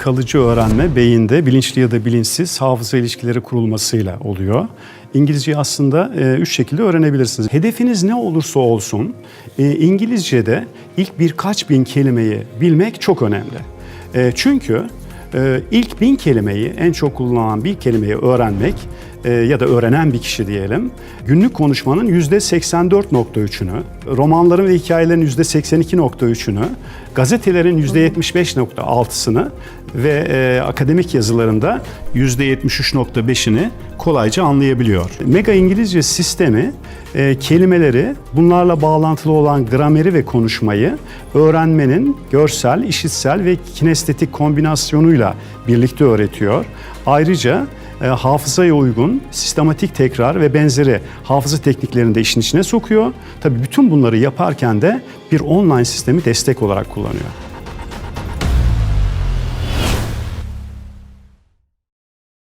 kalıcı öğrenme beyinde bilinçli ya da bilinçsiz hafıza ilişkileri kurulmasıyla oluyor. İngilizceyi aslında e, üç şekilde öğrenebilirsiniz. Hedefiniz ne olursa olsun e, İngilizce'de ilk birkaç bin kelimeyi bilmek çok önemli. E, çünkü e, ilk bin kelimeyi, en çok kullanılan bir kelimeyi öğrenmek e, ya da öğrenen bir kişi diyelim, günlük konuşmanın %84.3'ünü, romanların ve hikayelerin %82.3'ünü, gazetelerin %75.6'sını ve e, akademik yazılarında %73.5'ini kolayca anlayabiliyor. Mega İngilizce sistemi e, kelimeleri, bunlarla bağlantılı olan grameri ve konuşmayı öğrenmenin görsel, işitsel ve kinestetik kombinasyonuyla birlikte öğretiyor. Ayrıca e, hafızaya uygun sistematik tekrar ve benzeri hafıza tekniklerini de işin içine sokuyor. Tabii bütün bunları yaparken de bir online sistemi destek olarak kullanıyor.